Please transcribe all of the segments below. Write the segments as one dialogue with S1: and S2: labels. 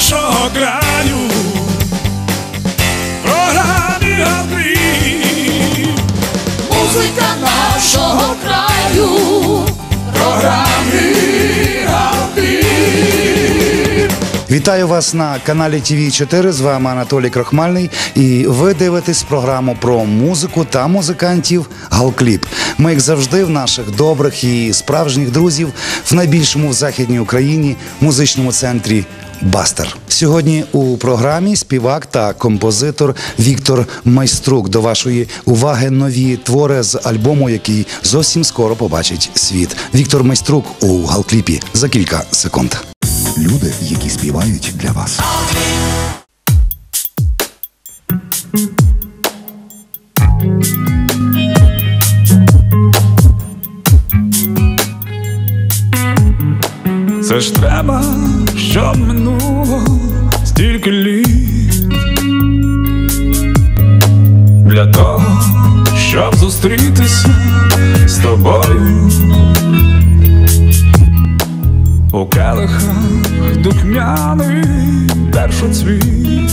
S1: нашого краю, програмі Галкліп,
S2: Музика нашого краю,
S1: програмі Галкліп.
S3: Вітаю вас на каналі ТВ 4 З вами Анатолій Крохмальний. І ви дивитесь програму про музику та музикантів Галкліп. Ми, як завжди, в наших добрих і справжніх друзів в найбільшому в західній Україні музичному центрі. Бастер сьогодні у програмі співак та композитор Віктор Майструк. До вашої уваги нові твори з альбому, який зовсім скоро побачить світ. Віктор Майструк у галкліпі за кілька секунд.
S4: Люди, які співають для вас.
S1: Це ж треба, щоб минуло стільки літ для того, щоб зустрітися з тобою у келихах духмяний першоцвіт.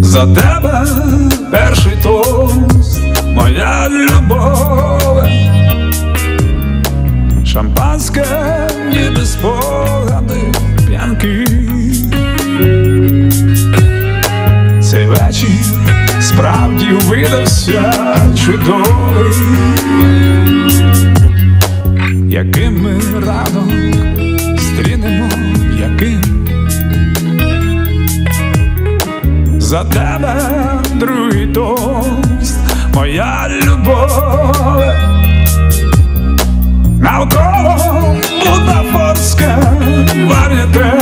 S1: За тебе перший тост, моя любов. Шампанське ніби спогади п'янки. Цей вечір справді видався чудовий, яким ми ранок стрінемо, яким за тебе другий тост, моя любов навколо бутафорське вар'яте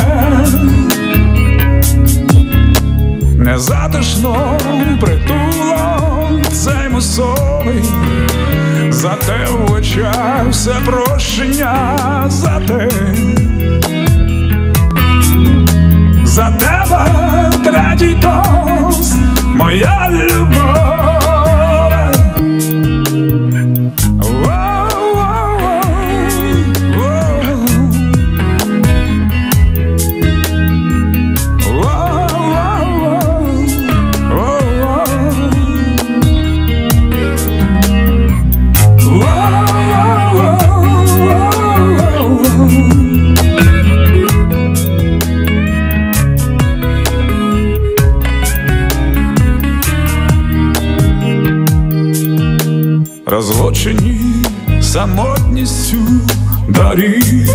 S1: Незатишно притулок цей мусовий Зате в очах все прощення за За тебе третій тост, моя любов Розлучені самотністю доріг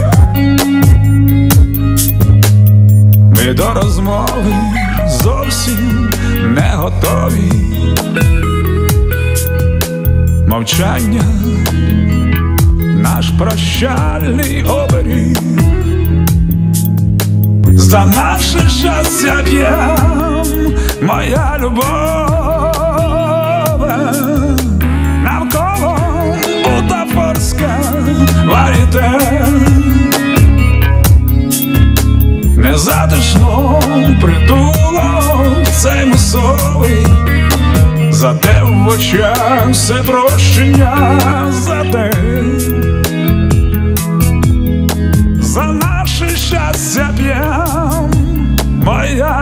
S1: Ми до розмови зовсім не готові. Мовчання наш прощальний оберіг. За наше щастя б'єм, моя любов бутафорське варіте. Незатишно притулок цей мусовий. Зате в очах все прощення за те За наше щастя п'ям, моя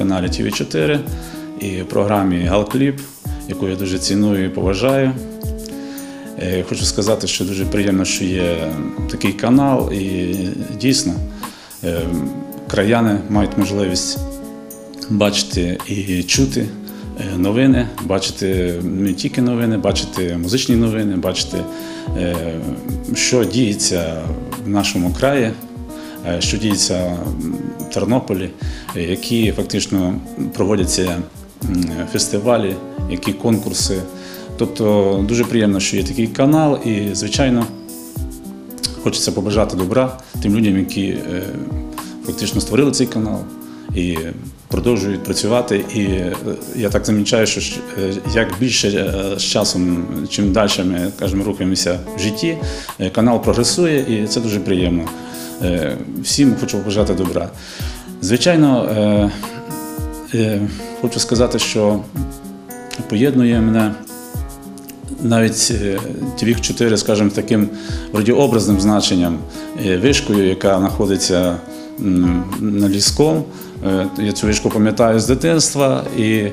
S1: каналі ТВ4 і в програмі Галкліп, яку я дуже ціную і поважаю. Е, Хочу сказати, що дуже приємно, що є такий канал, і дійсно е, краяни мають можливість бачити і чути е, новини, бачити не тільки новини, бачити музичні новини, бачити, що діється в нашому краї, що діється в Тернополі, е, які фактично проводяться фестивалі, які конкурси. Тобто дуже приємно, що є такий канал, і звичайно. Хочеться побажати добра тим людям, які е, фактично створили цей канал і продовжують працювати. І е, я так замічаю, що е, як більше е, з часом, чим далі ми кажемо, рухаємося в житті, е, канал прогресує, і це дуже приємно. Е, Всім хочу побажати добра. Звичайно, е, е, хочу сказати, що поєднує мене навіть твіх 4 скажімо, таким вроді образним значенням, вишкою, яка знаходиться на ліском. Я цю вишку пам'ятаю з дитинства і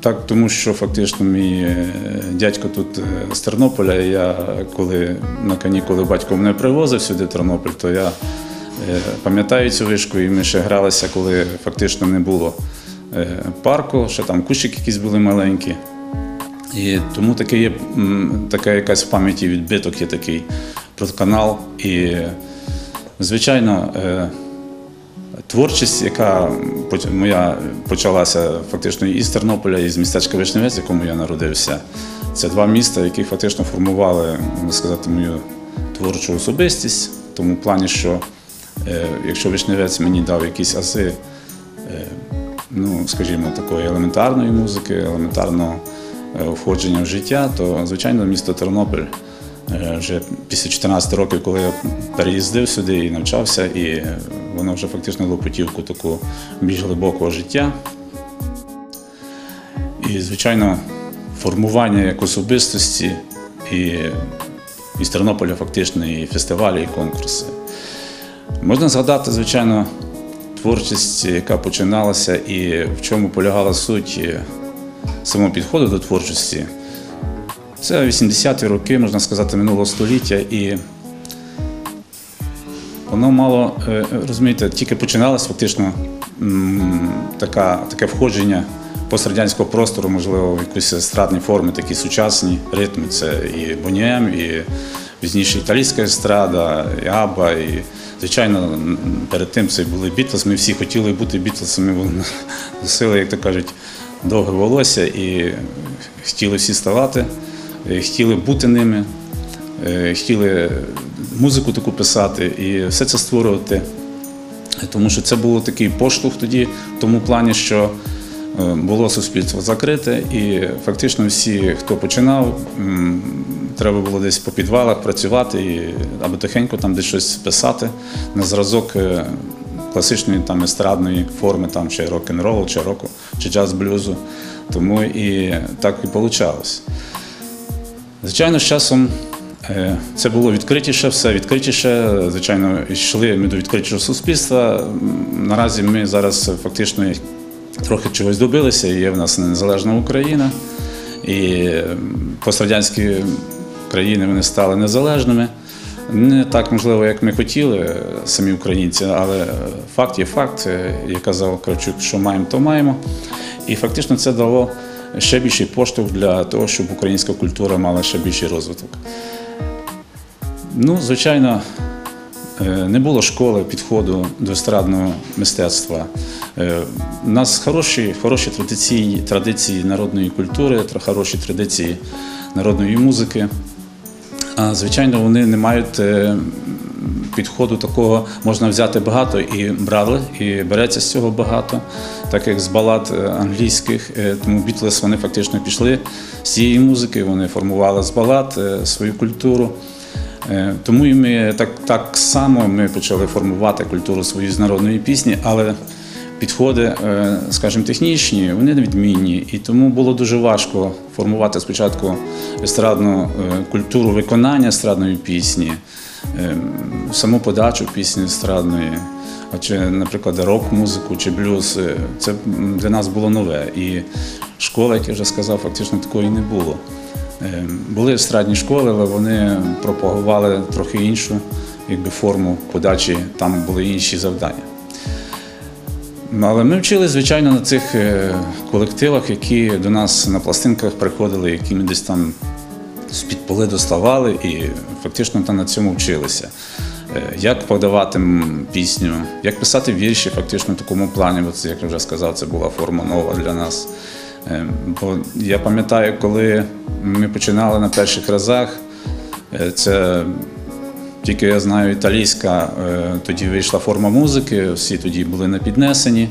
S1: так, тому що фактично мій е, дядько тут е, з Тернополя. і Я коли на канікули батько мене привозив сюди в Тернопіль, то я е, пам'ятаю цю вишку, і ми ще гралися, коли фактично не було парку, ще там кущики якісь були маленькі. І тому таке є така якась в пам'яті відбиток є такий про канал. І, звичайно, творчість, яка моя почалася фактично із Тернополя, і з містечка Вишневець, в якому я народився. Це два міста, які фактично формували, можна сказати, мою творчу особистість, в тому плані, що е, якщо Вишневець мені дав якісь ази ну, скажімо, такої елементарної музики, елементарного е, входження в життя, то, звичайно, місто Тернопіль е, вже після 14 років, коли я переїздив сюди і навчався, і воно вже фактично дало путівку таку більш глибокого життя. І, звичайно, формування як особистості і із Тернополя фактично і фестивалі, і конкурси. Можна згадати, звичайно, творчість, яка починалася, і в чому полягала суть е, самого підходу до творчості. Це 80-ті роки, можна сказати, минулого століття, і воно мало, е, розумієте, тільки починалось фактично така, таке входження пострадянського простору, можливо, в якісь естрадні форми, такі сучасні ритми. Це і Боніем, і пізніше італійська естрада, і Аба, і звичайно, перед тим це були Бітлз. Ми всі хотіли бути Бітлзами, бо носили, як то кажуть, довге волосся і хотіли всі ставати, хотіли бути ними, е, хотіли музику таку писати і все це створювати. Тому що це був такий поштовх тоді, в тому плані, що е, було суспільство закрите, і фактично всі, хто починав, треба було десь по підвалах працювати і, або тихенько там десь щось писати на зразок е, класичної там естрадної форми, там чи рок-н-ролу, чи року, чи джаз-блюзу. Тому і так і вийшло. Звичайно, з часом е, це було відкритіше, все відкритіше. Звичайно, йшли ми до відкритішого суспільства. Наразі ми зараз фактично трохи чогось добилися. Є в нас незалежна Україна, і пострадянські країни вони стали незалежними. Не так можливо, як ми хотіли, е, самі українці, але е, факт є факт. Як казав Кравчук, що маємо, то маємо. І фактично це дало ще більший поштовх для того, щоб українська культура мала ще більший розвиток. Ну, звичайно, е, не було школи підходу до естрадного мистецтва. Е, У нас хороші, хороші традиції, традиції народної культури, хороші традиції народної музики. А звичайно, вони не мають е, підходу такого, можна взяти багато і брали, і береться з цього багато, так як з балад е, англійських. Е, Тому Бітлес вони фактично пішли з цієї музики, вони формували з балад е, свою культуру. Тому і ми так, так само ми почали формувати культуру свою з народної пісні, але підходи, скажімо, технічні, вони відмінні. І тому було дуже важко формувати спочатку естрадну культуру виконання естрадної пісні, саму подачу пісні естрадної. чи, наприклад, рок-музику чи блюз. Е, Це для нас було нове. І школа, як я вже сказав, фактично такої не було. Е, Були естрадні школи, але вони пропагували трохи іншу якби, форму подачі, там були інші завдання. Ну, Але ми вчили, звичайно, на цих е, колективах, які до нас на пластинках приходили, які ми десь там з-під поли доставали і фактично на цьому вчилися. Е, Як подавати пісню, як писати вірші, фактично в такому плані, бо це, як я вже сказав, це була форма нова для нас. Е, Бо я пам'ятаю, коли ми починали на перших разах, е, це тільки я знаю, італійська тоді вийшла форма музики, всі тоді були на піднесенні.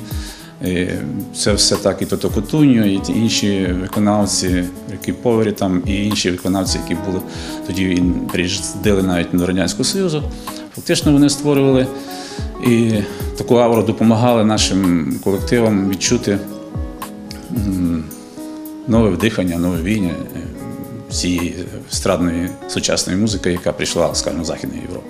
S1: Це все так, і Тото Кутуньо, і ті інші виконавці, які повері там, і інші виконавці, які були тоді приїздили навіть до Радянського Союзу. Фактично вони створювали і таку ауру допомагали нашим колективам відчути нове вдихання, нове війня е, цієї естрадної сучасної музики, яка прийшла, скажімо, з Західної Європи.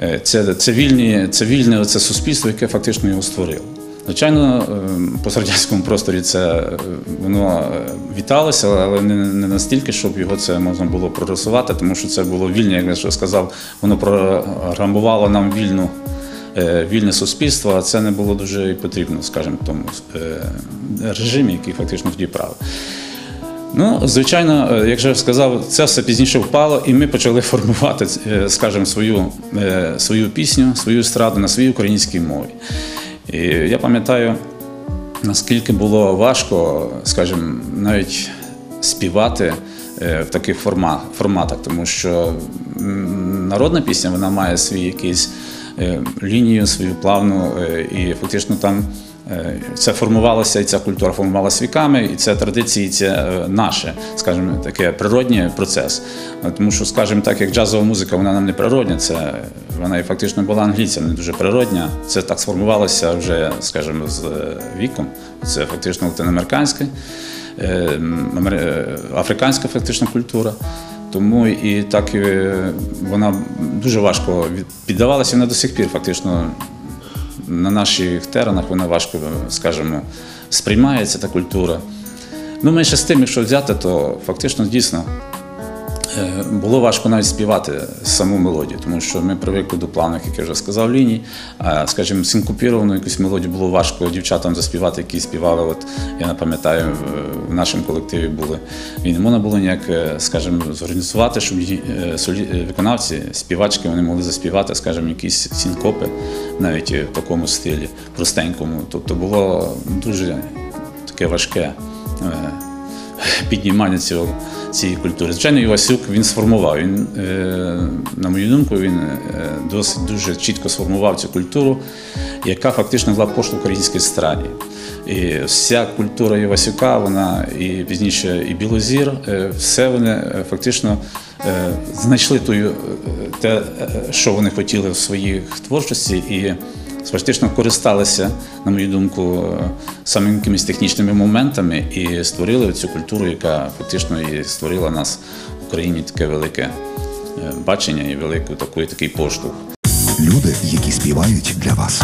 S1: Е, Це, це, вільні, це вільне це суспільство, яке фактично його створило. Звичайно, е, по радянському просторі це е, воно е, віталося, але не, настільки, щоб його це можна було прорисувати, тому що це було вільне, як я вже сказав, воно програмувало нам вільну, вільне суспільство, а це не було дуже і потрібно, скажімо, в тому режимі, який фактично тоді правив. Ну, звичайно, як же я сказав, це все пізніше впало, і ми почали формувати, скажімо, свою, свою пісню, свою естраду на своїй українській мові. І я пам'ятаю, наскільки було важко, скажімо, навіть співати е, в таких форматах, тому що народна пісня вона має свій якийсь е, лінію, свою плавну, е, і фактично там. Е, Це формувалося, і ця культура формувалася віками, і це традиції, це е, наше, скажімо, таке природній процес. Е, Тому що, скажімо так, як джазова музика, вона нам не природня, це вона і фактично була англійця, не дуже природня. Це так сформувалося вже, скажімо, з віком. Це фактично е, африканська фактично культура. Тому і так вона дуже важко піддавалася, вона до сих пір фактично на наших теренах вона важко, скажімо, сприймається та культура. Ну, менше з тим, якщо взяти, то фактично дійсно було важко навіть співати саму мелодію, тому що ми привикли до плавних, як я вже сказав, ліній. Скажімо, синкопіровану якусь мелодію було важко дівчатам заспівати, які співали. От я не пам'ятаю, в- нашому колективі були. І не можна було ніяк, е, скажімо, зорганізувати, щоб е, е, виконавці, співачки, вони могли заспівати, скажімо, якісь синкопи навіть в такому стилі, простенькому. Тобто було дуже таке важке. Піднімання цього, цієї культури. Звичайно, Івасюк він сформував. Він, е, на мою думку, він е, досить дуже чітко сформував цю культуру, яка фактично дала поштовх українській естраді. І вся культура Івасюка, вона і пізніше і Білозір, е, все вони фактично знайшли те, що вони хотіли в своїй творчості. І фактично користалися, на мою думку, самими якимись технічними моментами і створили цю культуру, яка фактично і створила нас в Україні таке велике е, бачення і великий такий, такий поштовх.
S4: Люди, які співають для вас.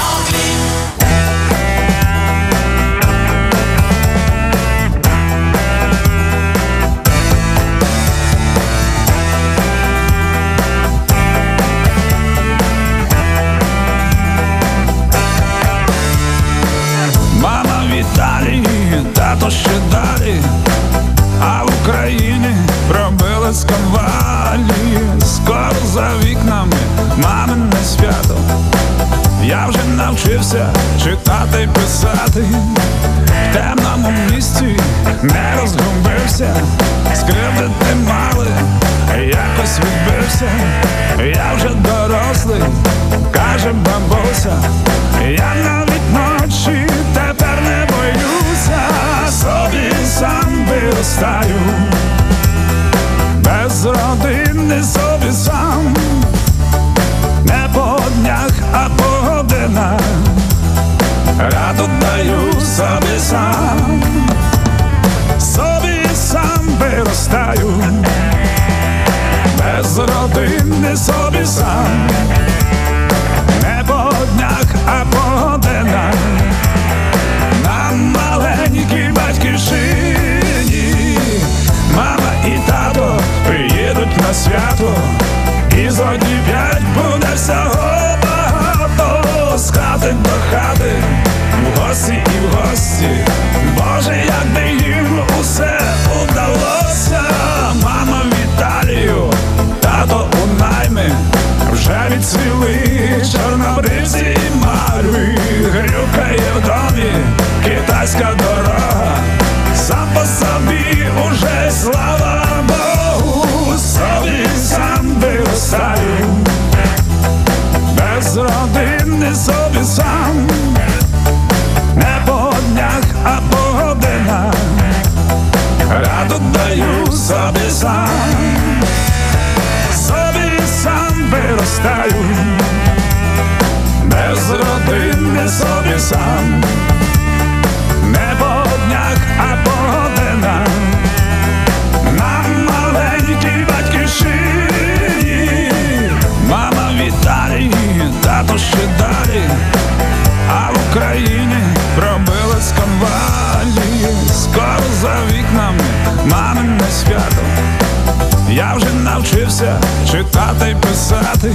S5: Навчився читати й писати.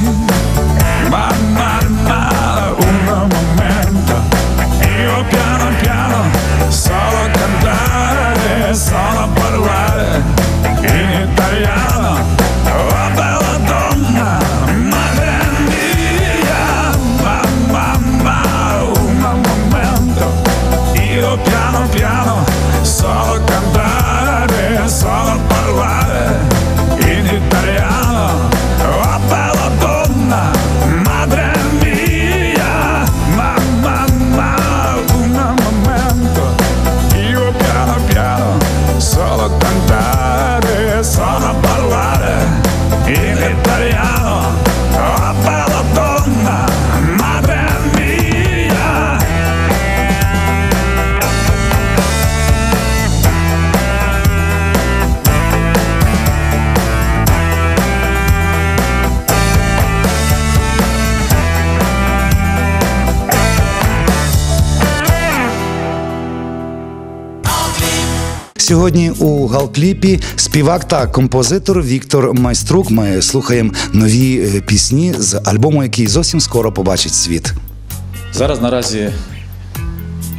S3: Сьогодні у галкліпі співак та композитор Віктор Майструк. Ми слухаємо нові е, пісні з альбому, який зовсім скоро побачить світ.
S1: Зараз наразі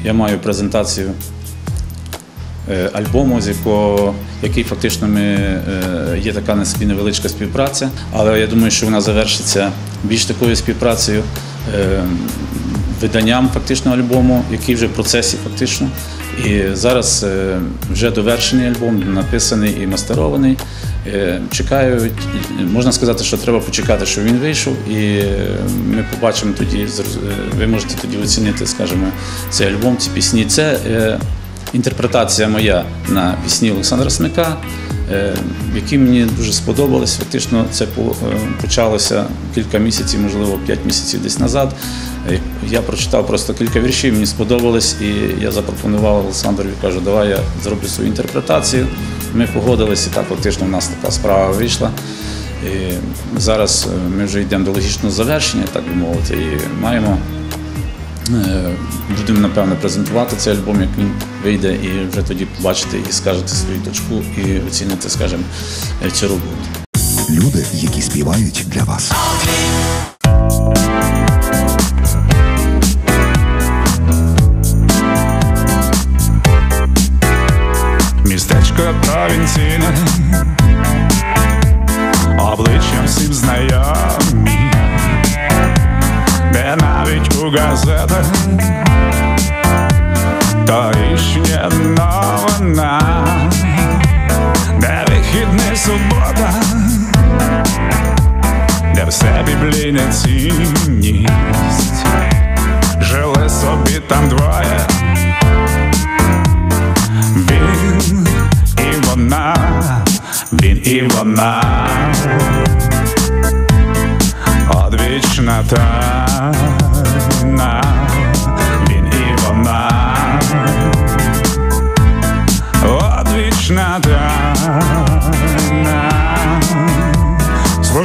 S1: я маю презентацію е, альбому, з якого який фактично ми, е, є така на собі невеличка співпраця, але я думаю, що вона завершиться більш такою співпрацею, е, виданням фактично альбому, який вже в процесі фактично. І зараз е, вже довершений альбом, написаний і мастерований. Е, Чекаю, можна сказати, що треба почекати, щоб він вийшов, і е, ми побачимо тоді, ви можете тоді оцінити, скажімо, цей альбом, ці пісні. Це інтерпретація моя на пісні Олександра Смика, які мені дуже сподобались. Фактично, це почалося кілька місяців, можливо, п'ять місяців десь назад. Е, Я прочитав просто кілька віршів, мені сподобалось, і я запропонував Олександрові, кажу, давай я зроблю свою інтерпретацію. Ми погодилися, і так фактично в нас така справа вийшла. І зараз е, ми вже йдемо до логічного завершення, так би мовити, і маємо Е, Будемо напевно презентувати цей альбом, як він вийде, і вже тоді побачите і скажете свою точку, і оціните, скажімо, цю роботу.
S4: Люди, які співають для вас.
S5: Містечко провінційне, обличчям всім знайомі, де навіть у газетах. Торішня новина, де вихідний субота, де все біблійне цінність, жили собі там двоє. він і вона, одвічна тайна, він і вона, одвічна тайна, в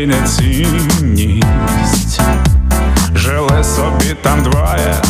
S1: біблійне цінність, жили собі там двоє.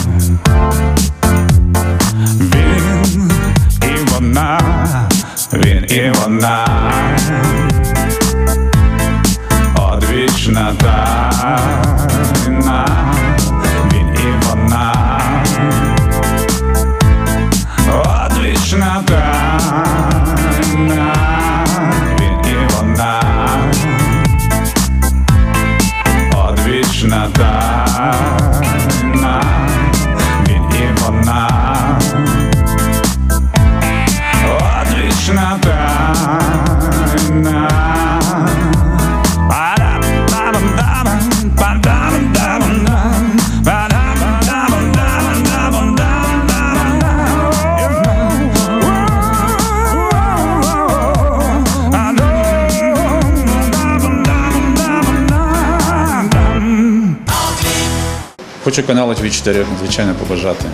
S6: Хочу каналу ТВ4 звичайно побажати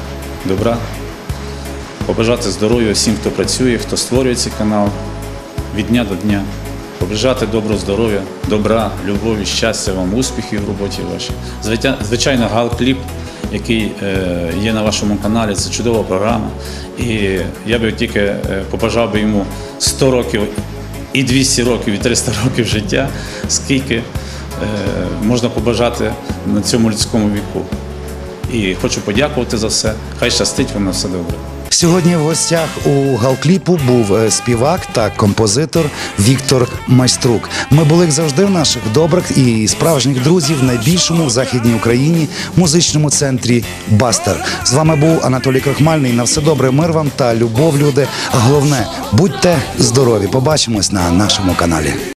S6: добра, побажати здоров'я всім, хто працює, хто створює цей канал від дня до дня. Побажати доброго здоров'я, добра, любові, щастя вам, успіхів в роботі вашій. Звичайно, гал-кліп, який е, є на вашому каналі, це чудова програма. І я би тільки е, побажав би йому 100 років і 200 років, і 300 років життя, скільки е, можна побажати на цьому людському віку. І хочу подякувати за все. Хай щастить вам на все добре.
S3: Сьогодні в гостях у галкліпу був е, співак та композитор Віктор Майструк. Ми були як завжди в наших добрих і справжніх друзів в найбільшому в західній Україні музичному центрі Бастер. З вами був Анатолій Крохмальний. На все добре, мир вам та любов, люди. Головне, будьте здорові. Побачимось на нашому каналі.